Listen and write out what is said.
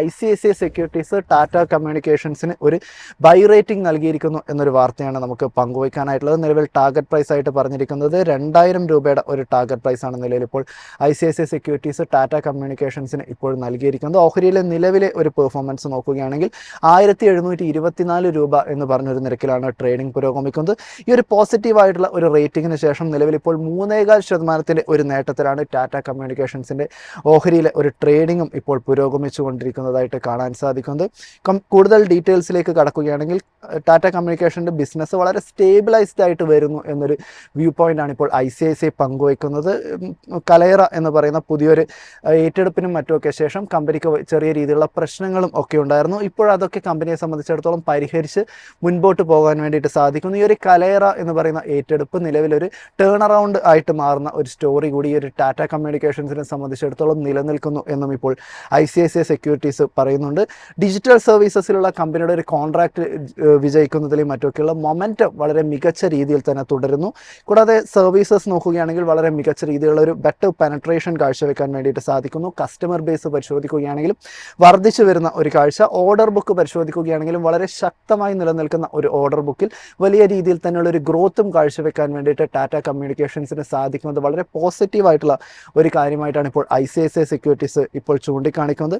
I C I C I securities Tata കമ്മ്യൂണിക്കേഷൻസിന് ഒരു buy rating നൽകിയിരിക്കുന്നു എന്നൊരു വാർത്തയാണ് നമുക്ക് പങ്കുവയ്ക്കാനായിട്ടുള്ളത്. നിലവിൽ ടാർഗറ്റ് പ്രൈസ് ആയിട്ട് പറഞ്ഞിരിക്കുന്നത് രണ്ടായിരം രൂപയുടെ ഒരു ടാർഗറ്റ് പ്രൈസ് ആണ് നിലവിൽ ഇപ്പോൾ I C I C securities Tata കമ്മ്യൂണിക്കേഷൻസിന് ഇപ്പോൾ നൽകിയിരിക്കുന്നത്. ഓഹരിയിലെ നിലവിലെ ഒരു പെർഫോമൻസ് നോക്കുകയാണെങ്കിൽ ആയിരത്തി എഴുന്നൂറ്റി ഇരുപത്തിനാല് രൂപ എന്ന് പറഞ്ഞൊരു നിരക്കിലാണ് ട്രേഡിംഗ് പുരോഗമിക്കുന്നത്. ഈ ഒരു പോസിറ്റീവായിട്ടുള്ള ഒരു റേറ്റിംഗിന് ശേഷം നിലവിൽ ഇപ്പോൾ മൂന്നേകാൽ ശതമാനത്തിന്റെ ഒരു നേട്ടത്തിലാണ് ടാറ്റ കമ്മ്യൂണിക്കേഷൻസിന്റെ ഓഹരിയിലെ ഒരു ട്രേഡിങ്ങും ഇപ്പോൾ പുരോഗമിച്ചുകൊണ്ടിരിക്കുന്നതായിട്ട് കാണാൻ സാധിക്കുന്നത്. കൂടുതൽ ഡീറ്റെയിൽസിലേക്ക് കടക്കുകയാണെങ്കിൽ ടാറ്റ കമ്മ്യൂണിക്കേഷന്റെ ബിസിനസ് വളരെ സ്റ്റേബിളൈസ്ഡ് ആയിട്ട് വരുന്നു എന്നൊരു വ്യൂ പോയിന്റാണ് ഇപ്പോൾ ഐ സി ഐ സി പങ്കുവയ്ക്കുന്നത്. കലയറ എന്ന് പറയുന്ന പുതിയൊരു ഏറ്റെടുപ്പിനും മറ്റുമൊക്കെ ശേഷം കമ്പനിക്ക് ചെറിയ രീതിയിലുള്ള പ്രശ്നങ്ങളും ഒക്കെ ഉണ്ടായിരുന്നു. ഇപ്പോൾ അതൊക്കെ കമ്പനിയെ സംബന്ധിച്ചിടത്തോളം പരിഹരിച്ച് മുൻപോട്ട് പോകാൻ വേണ്ടിയിട്ട് സാധിക്കുന്നു. ഈ ഒരു കലയറ എന്ന് പറയുന്ന ഏറ്റെടുപ്പ് നിലവിലൊരു ടേൺ അറൗണ്ട് ആയിട്ട് മാറുന്ന ഒരു സ്റ്റോറി കൂടി ഈ ഒരു ടാറ്റ കമ്മ്യൂണിക്കേഷൻസിനെ സംബന്ധിച്ചിടത്തോളം നിലനിൽക്കുന്നു എന്നും ഇപ്പോൾ I C I C I securities പറയുന്നുണ്ട്. ഡിജിറ്റൽ സർവീസസിലുള്ള കമ്പനിയുടെ ഒരു കോൺട്രാക്ട് വിജയിക്കുന്നതിലും മറ്റൊക്കെയുള്ള മൊമെന്റം വളരെ മികച്ച രീതിയിൽ തന്നെ തുടരുന്നു. കൂടാതെ സർവീസസ് നോക്കുകയാണെങ്കിൽ വളരെ മികച്ച രീതിയിലുള്ള ഒരു ബെറ്റർ പെനട്രേഷൻ കാഴ്ചവെക്കാൻ വേണ്ടിയിട്ട് സാധിക്കുന്നു. കസ്റ്റമർ ബേസ് പരിശോധിക്കുകയാണെങ്കിലും വർദ്ധിച്ചു വരുന്ന ഒരു കാഴ്ച. ഓർഡർ ബുക്ക് പരിശോധിക്കുകയാണെങ്കിലും വളരെ ശക്തമായി നിലനിൽക്കുന്ന ഒരു ഓർഡർ ബുക്കിൽ വലിയ രീതിയിൽ തന്നെയുള്ള ഒരു ഗ്രോത്തും കാഴ്ചവെക്കാൻ വേണ്ടിയിട്ട് ടാറ്റ കമ്മ്യൂണിക്കേഷൻസിന് സാധിക്കുന്നത് വളരെ പോസിറ്റീവായിട്ടുള്ള ഒരു കാര്യമായിട്ടാണ് ഇപ്പോൾ I C I C I securities ഇപ്പോൾ ചൂണ്ടിക്കാണിക്കുന്നത്.